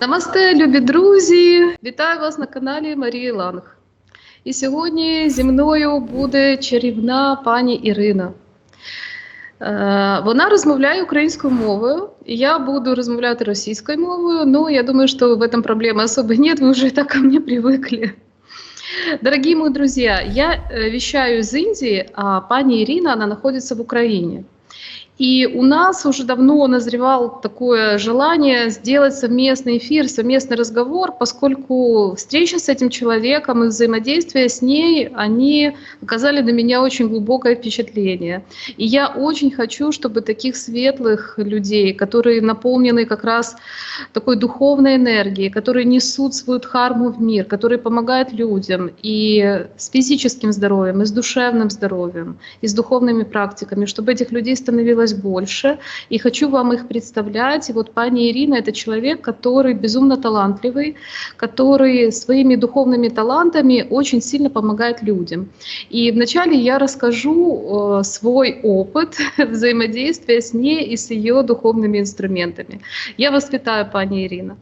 Намасте, любі друзі! Вітаю вас на каналі Марії Ланг. І сьогодні зі мною буде чарівна пані Ірина. Е, Вона розмовляє українською мовою, і я буду розмовляти російською мовою. Ну, я думаю, что в этом проблемы особо нет, вы уже так ко мне привыкли. Дорогие мои друзья, я э, вещаю из Индии, а пани Ирина, она находится в Украине. И у нас уже давно назревал такое желание сделать совместный эфир, совместный разговор, поскольку встреча с этим человеком и взаимодействие с ней, они оказали на меня очень глубокое впечатление. И я очень хочу, чтобы таких светлых людей, которые наполнены как раз такой духовной энергией, которые несут свою дхарму в мир, которые помогают людям и с физическим здоровьем, и с душевным здоровьем, и с духовными практиками, чтобы этих людей становилось больше. И хочу вам их представлять. И вот пани Ирина — это человек, который безумно талантливый, который своими духовными талантами очень сильно помогает людям. И вначале я расскажу э, свой опыт взаимодействия с ней и с ее духовными инструментами. Я вас вітаю, пані Ірина.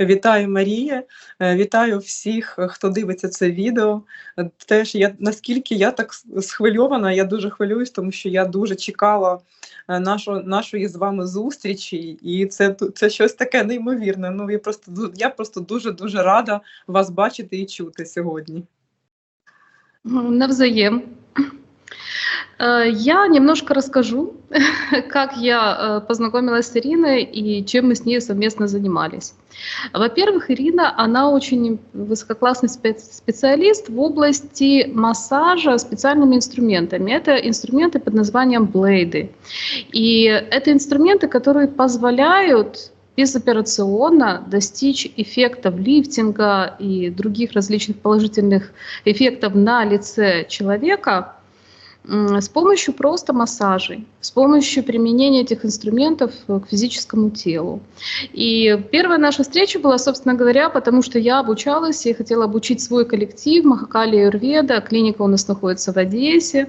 Вітаю Марія, е, вітаю всіх, е, хто дивиться це відео. Е, Теж я наскільки я так схвильована, я дуже хвилююсь, тому що я дуже чекала нашу, нашої з вами зустрічі, і це це щось таке неймовірне. Ну я просто я просто дуже дуже рада вас бачити і чути сьогодні. М, Навзаем. Э, Я немножко расскажу, как я э, познакомилась с Ириной и чем мы с ней совместно занимались. Во-первых, Ирина, она очень высококлассный спе- специалист в области массажа специальными инструментами. Это инструменты под названием блейды. И это инструменты, которые позволяют безоперационно достичь эффектов лифтинга и других различных положительных эффектов на лице человека с помощью просто массажей, с помощью применения этих инструментов э, к физическому телу. И первая наша встреча была, собственно говоря, потому что я обучалась и хотела обучить свой коллектив Махакали Юрведа, клиника у нас находится в Одессе,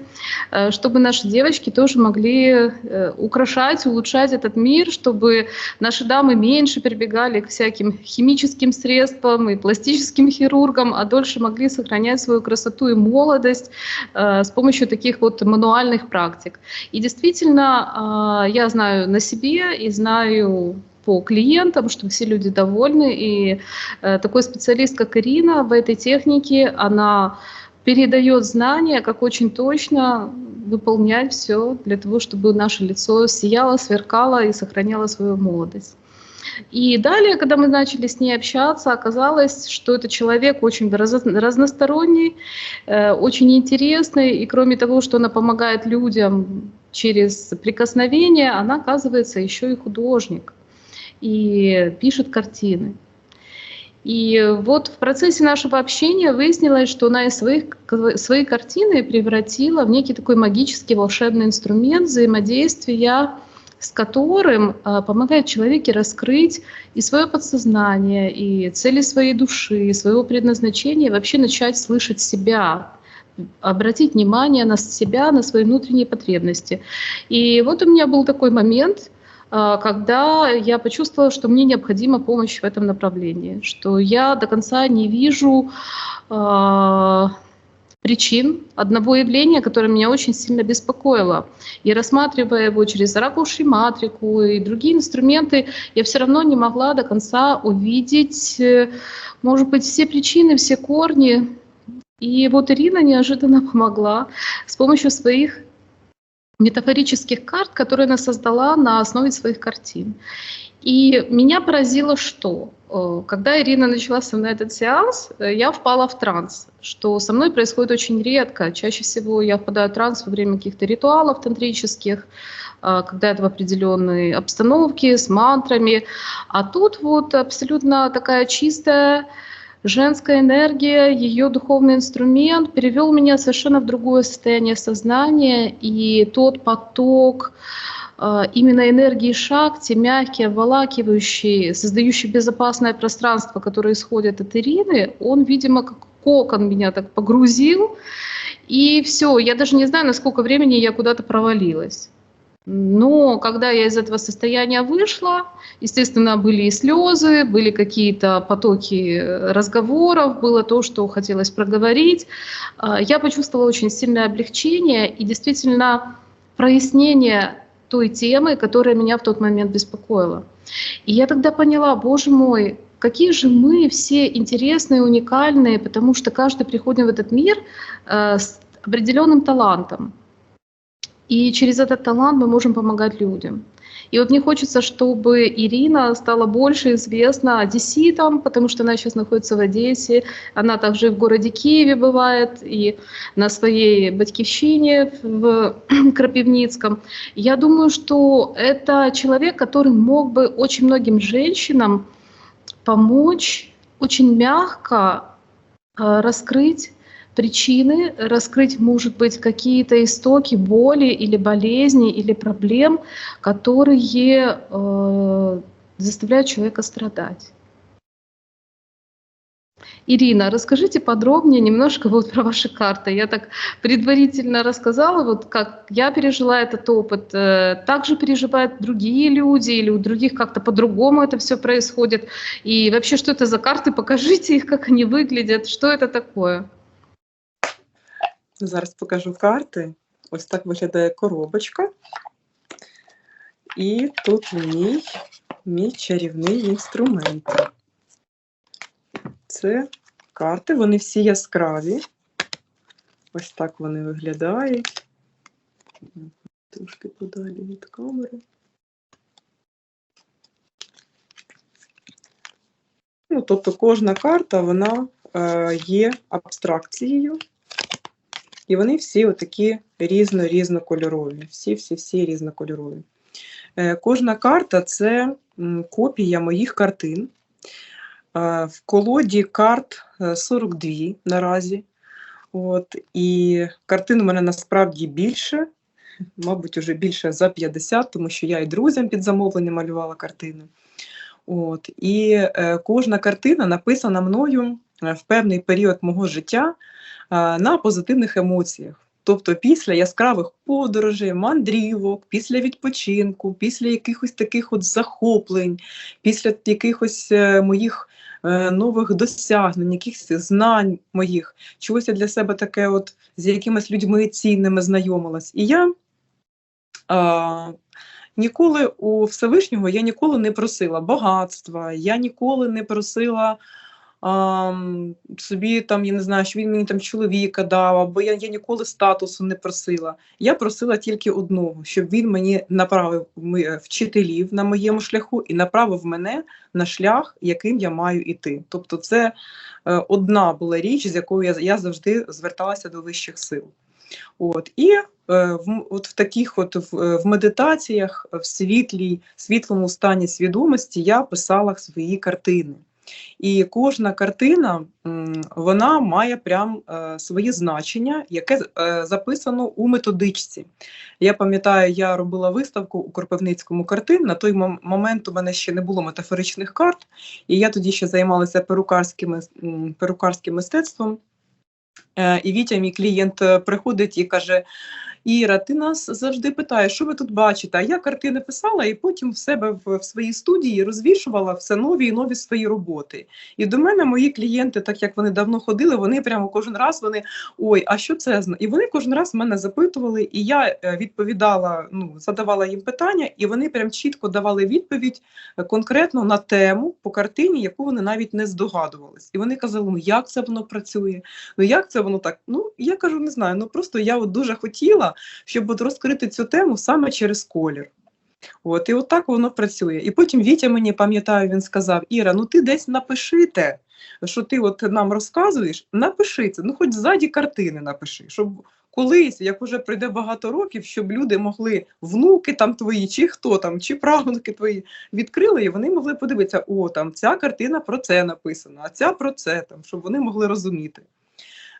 э, чтобы наши девочки тоже могли э, украшать, улучшать этот мир, чтобы наши дамы меньше прибегали к всяким химическим средствам и пластическим хирургам, а дольше могли сохранять свою красоту и молодость с помощью таких вот мануальных практик. И действительно, э, я знаю на себе и знаю по клиентам, что все люди довольны, и э, такой специалист, как Ирина, в этой технике, она передает знания, как очень точно выполнять все для того, чтобы наше лицо сияло, сверкало и сохраняло свою молодость. И далее, когда мы начали с ней общаться, оказалось, что это человек очень раз- разносторонний, э, очень интересный, и кроме того, что она помогает людям через прикосновение, она оказывается еще и художник и пишет картины. И вот в процессе нашего общения выяснилось, что она из своих, свои картины превратила в некий такой магический волшебный инструмент взаимодействия с которым а, помогает человеке раскрыть и свое подсознание, и цели своей души, и своего предназначения, и вообще начать слышать себя, обратить внимание на себя, на свои внутренние потребности. И вот у меня был такой момент, а, когда я почувствовала, что мне необходима помощь в этом направлении, что я до конца не вижу а, причин одного явления, которое меня очень сильно беспокоило. И рассматривая его через ракуши, матрику и другие инструменты, я все равно не могла до конца увидеть, э, может быть, все причины, все корни. И вот Ирина неожиданно помогла с помощью своих метафорических карт, которые она создала на основе своих картин. И меня поразило, что когда Ирина начала со мной этот сеанс, э, я впала в транс, что со мной происходит очень редко. Чаще всего я впадаю в транс во время каких-то ритуалов тантрических, э, когда это в определенной обстановке, с мантрами. А тут вот абсолютно такая чистая женская энергия, ее духовный инструмент перевел меня совершенно в другое состояние сознания, и тот поток э, именно энергии шакти, мягкий, обволакивающий, создающий безопасное пространство, которое исходит от Ирины, он, видимо, как кокон меня так погрузил, и все, я даже не знаю, на сколько времени я куда-то провалилась. Но когда я из этого состояния вышла, естественно, были и слезы, были какие-то потоки э, разговоров, было то, что хотелось проговорить. А, Я почувствовала очень сильное облегчение и действительно прояснение той темы, которая меня в тот момент беспокоила. И я тогда поняла, боже мой, какие же мы все интересные, уникальные, потому что каждый приходит в этот мир э, с определенным талантом. И через этот талант мы можем помогать людям. И вот мне хочется, чтобы Ирина стала больше известна одесситам, потому что она сейчас находится в Одессе. Она также в городе Киеве бывает и на своей батькивщине в Крапивницком. Я думаю, что это человек, который мог бы очень многим женщинам помочь очень мягко э, раскрыть причины, раскрыть, может быть, какие-то истоки боли или болезни или проблем, которые э, заставляют человека страдать. Ирина, расскажите подробнее немножко вот про ваши карты. Я так предварительно рассказала, вот как я пережила этот опыт. Э, Также переживают другие люди или у других как-то по-другому это все происходит. И вообще, что это за карты? Покажите их, как они выглядят, что это такое? Зараз покажу карти. Ось так виглядає коробочка. І тут мій, мій чарівний інструмент. Це карти, вони всі яскраві. Ось так вони виглядають. Трошки подалі від камери. Ну, тобто кожна карта вона е, є абстракцією. І вони всі отакі різно-різнокольорові. Всі-всі-всі різнокольорові. Е, Кожна карта це копія моїх картин. Е, В колоді карт е, 42 наразі. От, і картин у мене насправді більше, мабуть, вже більше за 50, тому що я і друзям під замовлення малювала картини. От, і е, кожна картина написана мною е, в певний період мого життя е, на позитивних емоціях. Тобто після яскравих подорожей, мандрівок, після відпочинку, після якихось таких от захоплень, після якихось е, моїх е, нових досягнень, якихось знань моїх, чогось для себе таке, от з якимись людьми цінними знайомилась. І я а, ніколи у Всевишнього я ніколи не просила багатства, я ніколи не просила собі там, я не знаю, що він мені там чоловіка дав, або я, я ніколи статусу не просила. Я просила тільки одного, щоб він мені направив вчителів на моєму шляху і направив мене на шлях, яким я маю іти. Тобто, це е, одна була річ, з якою я, я завжди зверталася до вищих сил. От і е, в, от в таких от в, е, в медитаціях, в світлій, світлому стані свідомості я писала свої картини. І кожна картина вона має прям е, своє значення, яке е, записано у методичці. Я пам'ятаю, я робила виставку у Кропивницькому картин. На той момент у мене ще не було метафоричних карт, і я тоді ще займалася перукарським, перукарським мистецтвом. Е, І Вітя, мій клієнт, приходить і каже: Іра, ти нас завжди питаєш, що ви тут бачите? А я картини писала і потім в себе в, в своїй студії розвішувала все нові і нові свої роботи. І до мене мої клієнти, так як вони давно ходили, вони прямо кожен раз вони ой, а що це зна-?» І вони кожен раз мене запитували, і я е, відповідала, ну задавала їм питання, і вони прям чітко давали відповідь е, конкретно на тему по картині, яку вони навіть не здогадувались. І вони казали, ну як це воно працює? Ну як це воно так? Ну я кажу, не знаю. Ну просто я от дуже хотіла, щоб от розкрити цю тему саме через колір. От, і от так воно працює. І потім Вітя мені пам'ятаю, він сказав: Іра, ну ти десь напиши те, що ти от нам розказуєш, напиши це, ну хоч ззаді картини напиши, щоб колись, як уже пройде багато років, щоб люди могли, внуки там твої, чи хто там, чи правнуки твої відкрили, і вони могли подивитися, о, там ця картина про це написана, а ця про це, там, щоб вони могли розуміти.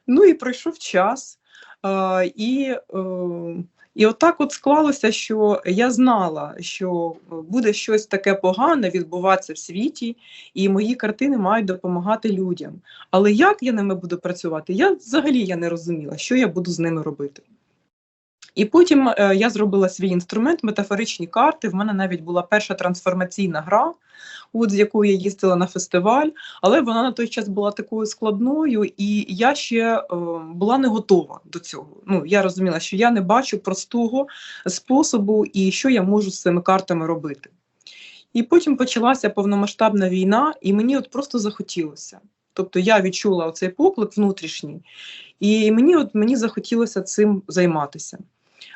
Ну і пройшов час. Е, і, е, і отак от склалося, що я знала, що буде щось таке погане відбуватися в світі, і мої картини мають допомагати людям. Але як я ними буду працювати, я взагалі я не розуміла, що я буду з ними робити. І потім е, я зробила свій інструмент, метафоричні карти. В мене навіть була перша трансформаційна гра, от з якою я їздила на фестиваль, але вона на той час була такою складною, і я ще е, була не готова до цього. Ну я розуміла, що я не бачу простого способу і що я можу з цими картами робити. І потім почалася повномасштабна війна, і мені от просто захотілося. Тобто я відчула оцей поклик внутрішній, і мені от мені захотілося цим займатися.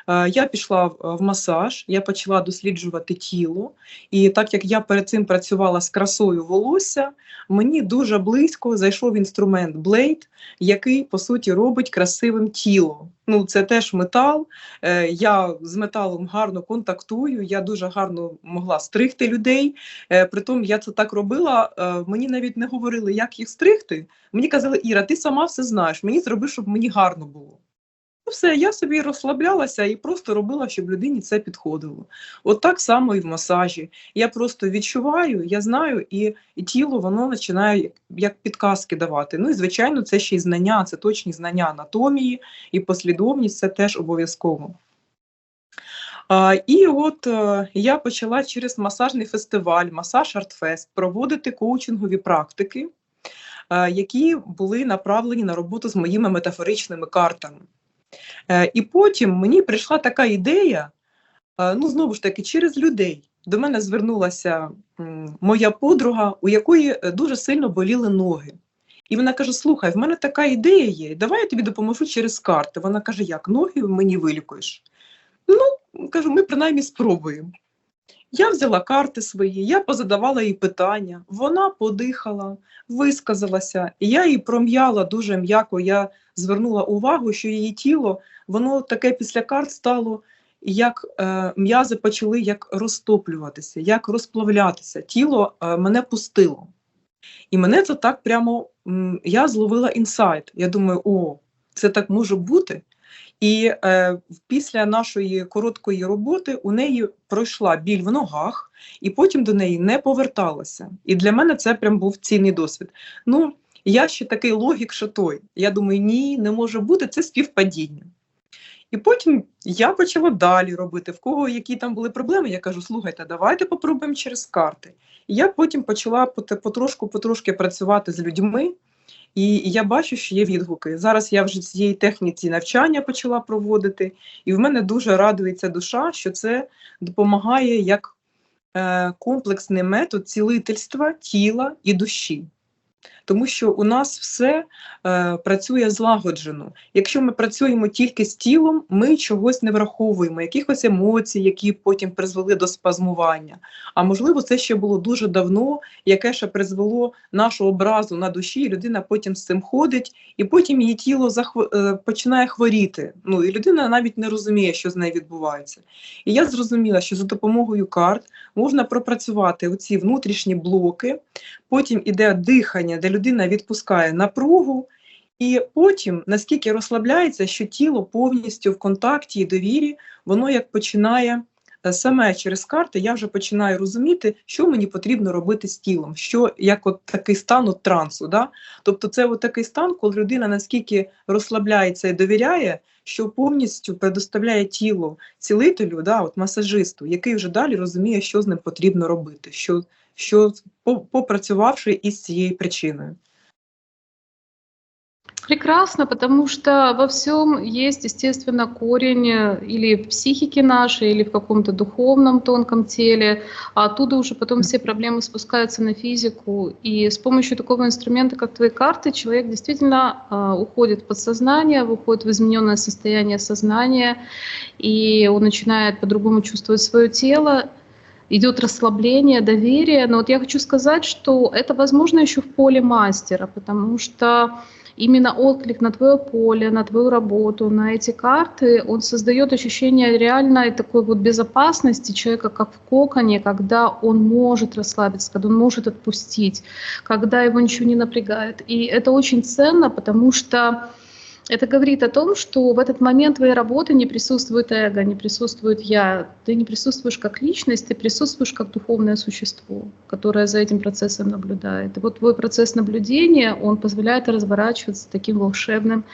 Е, я пішла в масаж, я почала досліджувати тіло, і так як я перед цим працювала з красою волосся, мені дуже близько зайшов інструмент Blade, який по суті робить красивим тіло. Ну, це теж метал. Е, я з металом гарно контактую, я дуже гарно могла стригти людей. Е, притом я це так робила. Мені навіть не говорили, як їх стригти. Мені казали, Іра, ти сама все знаєш. Мені зроби, щоб мені гарно було. Все, я собі розслаблялася і просто робила, щоб людині це підходило. От так само і в масажі. Я просто відчуваю, я знаю, і і тіло воно починає як підказки давати. Ну і звичайно, це ще й знання, це точні знання анатомії і послідовність це теж обов'язково. І от е, я почала через масажний фестиваль, масаж Артфест проводити коучингові практики, а, які були направлені на роботу з моїми метафоричними картами. Е, і потім мені прийшла така ідея, е, ну знову ж таки, через людей. До мене звернулася моя подруга, у якої е, дуже сильно боліли ноги. І вона каже: Слухай, в мене така ідея є, давай я тобі допоможу через карти. Вона каже, як ноги мені вилікуєш? Ну, кажу, ми принаймні спробуємо. Я взяла карти свої, я позадавала їй питання, вона подихала, висказалася, і я її пром'яла дуже м'яко. Я звернула увагу, що її тіло, воно таке після карт стало, як е, м'язи почали як розтоплюватися, як розплавлятися. Тіло е, мене пустило. І мене це так прямо я зловила інсайт. Я думаю, о, це так може бути. І е, після нашої короткої роботи у неї пройшла біль в ногах, і потім до неї не поверталася. І для мене це прям був цінний досвід. Ну, я ще такий логік, що той. Я думаю, ні, не може бути це співпадіння. І потім я почала далі робити, в кого які там були проблеми. Я кажу, слухайте, давайте попробуємо через карти. І я потім почала потрошку-потрошки працювати з людьми. І я бачу, що є відгуки. Зараз я вже цієї техніці навчання почала проводити, і в мене дуже радується душа, що це допомагає як е, комплексний метод цілительства тіла і душі тому що у нас все е, працює злагоджено. Якщо ми працюємо тільки з тілом, ми чогось не враховуємо, якихось емоцій, які потім призвели до спазмування. А можливо, це ще було дуже давно, яке ще призвело нашу образу на душі, і людина потім з цим ходить, і потім її тіло захв... е, починає хворіти. Ну і людина навіть не розуміє, що з нею відбувається. І я зрозуміла, що за допомогою карт можна пропрацювати оці внутрішні блоки, потім іде дихання, де людина відпускає напругу, і потім наскільки розслабляється, що тіло повністю в контакті і довірі, воно як починає. Е, саме через карти я вже починаю розуміти, що мені потрібно робити з тілом, що як от такий стан от трансу. Да? Тобто це от такий стан, коли людина наскільки розслабляється і довіряє, що повністю предоставляє тіло цілителю, да, от масажисту, який вже далі розуміє, що з ним потрібно робити, що що попрацювавши із цією причиною. Прекрасно, потому что во всем есть, естественно, корень э, или в психике нашей, или в каком-то духовном тонком теле, а оттуда уже потом все проблемы спускаются на физику. И с помощью такого инструмента, как твои карты, человек действительно э, уходит в подсознание, выходит в измененное состояние сознания, и он начинает по-другому чувствовать свое тело, идет расслабление, доверие. Но вот я хочу сказать, что это возможно еще в поле мастера, потому что именно отклик на твое поле, на твою работу, на эти карты, он создает ощущение реальной такой вот безопасности человека, как в коконе, когда он может расслабиться, когда он может отпустить, когда его ничего не напрягает. И это очень ценно, потому что Это говорит о том, что в этот момент твоей работы не присутствует эго, не присутствует я. Ты не присутствуешь как личность, ты присутствуешь как духовное существо, которое за этим процессом наблюдает. И вот твой процесс наблюдения, он позволяет разворачиваться таким волшебным,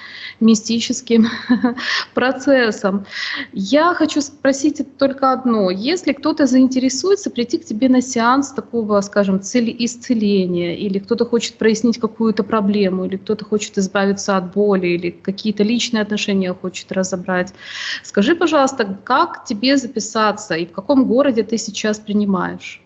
мистическим процессом. Я хочу спросить только одно. Если кто-то заинтересуется прийти к тебе на сеанс такого, скажем, цели исцеления, или кто-то хочет прояснить какую-то проблему, или кто-то хочет избавиться от боли, или какие-то личные отношения хочет разобрать, скажи, пожалуйста, как тебе записаться и в каком городе ты сейчас принимаешь?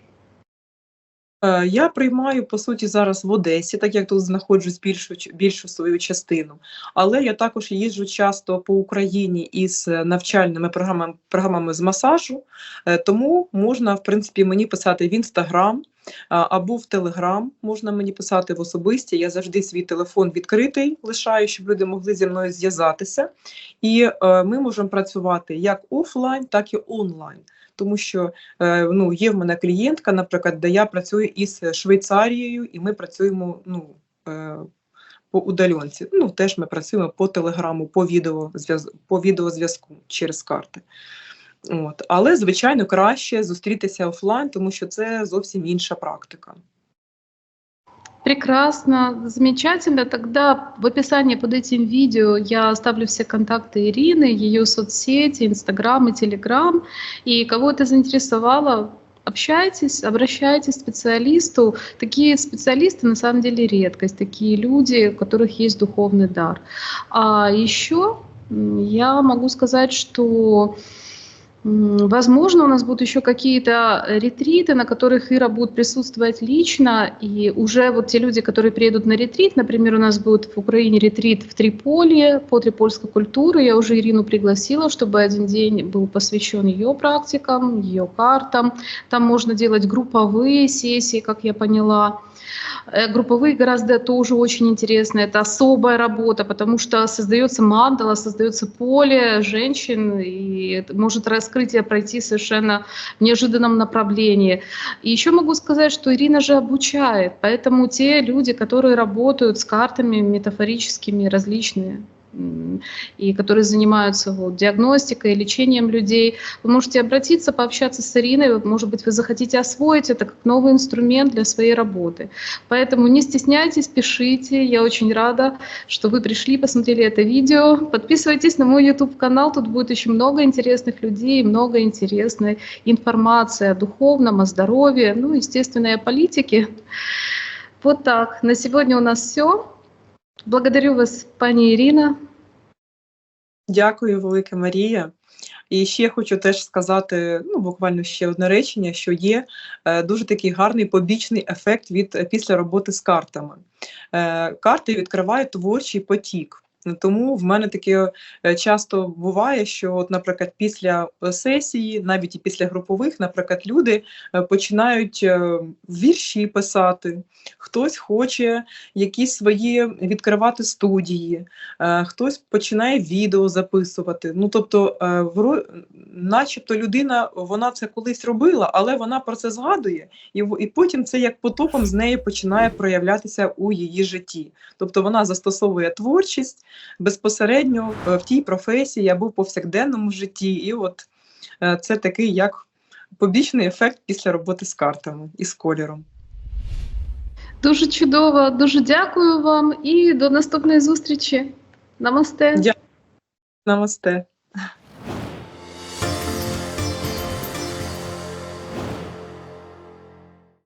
Е, Я приймаю по суті зараз в Одесі, так як тут знаходжусь більшу більшу свою частину. Але я також їжджу часто по Україні із е, навчальними програмами, програмами з масажу. Е, Тому можна, в принципі, мені писати в інстаграм або в Телеграм. Можна мені писати в особисті. Я завжди свій телефон відкритий лишаю, щоб люди могли зі мною зв'язатися. І е, ми можемо працювати як офлайн, так і онлайн. Тому що Е, ну, є в мене клієнтка, наприклад, де я працюю із Швейцарією, і ми працюємо ну, е, по удаленці. Ну, теж ми працюємо по телеграму, по відеозв'яз- по відеозв'язку через карти. От. Але, звичайно, краще зустрітися офлайн, тому що це зовсім інша практика. Прекрасно, замечательно. Тогда в описании под этим видео я оставлю все контакты Ирины, ее соцсети, Инстаграм и Телеграм. И кого это заинтересовало, общайтесь, обращайтесь к специалисту. Такие специалисты на самом деле редкость, такие люди, у которых есть духовный дар. А еще м, я могу сказать, что м, Возможно, у нас будут еще какие-то ретриты, на которых Ира будет присутствовать лично, и уже вот те люди, которые приедут на ретрит, например, у нас будет в Украине ретрит в Триполи по трипольской культуре, я уже Ирину пригласила, чтобы один день был посвящен ее практикам, ее картам, там можно делать групповые сессии, как я поняла, Э, Групповые гораздо тоже очень интересно. Это особая работа, потому что создается мандала, создается поле женщин, и может раскрытие пройти совершенно в неожиданном направлении. И еще могу сказать, что Ирина же обучает, поэтому те люди, которые работают с картами метафорическими различные, и которые занимаются вот, диагностикой, лечением людей. Вы можете обратиться, пообщаться с Ириной, может быть, вы захотите освоить это как новый инструмент для своей работы. Поэтому не стесняйтесь, пишите. Я очень рада, что вы пришли, посмотрели это видео. Подписывайтесь на мой YouTube-канал, тут будет еще много интересных людей, много интересной информации о духовном, о здоровье, ну, естественно, и о политике. Вот так. На сегодня у нас все. Благодарю вас, пані Ірина. Дякую, велике Марія. І ще хочу теж сказати, ну буквально ще одне речення, що є е, дуже такий гарний побічний ефект від е, після роботи з картами. Е, карти відкривають творчий потік. Тому в мене таке е, часто буває, що, от, наприклад, після е, сесії, навіть і після групових, наприклад, люди е, починають вірші писати, хтось хоче якісь свої відкривати студії, хтось починає відео записувати. Ну тобто, начебто людина вона це колись робила, але вона про це згадує, і, і потім це як потоком з неї починає проявлятися у її житті. Тобто вона застосовує творчість безпосередньо е, в тій професії або в повсякденному житті. І от е, це такий як побічний ефект після роботи з картами і з кольором. Дуже чудово, дуже дякую вам і до наступної зустрічі. Намасте. Дякую. Намасте.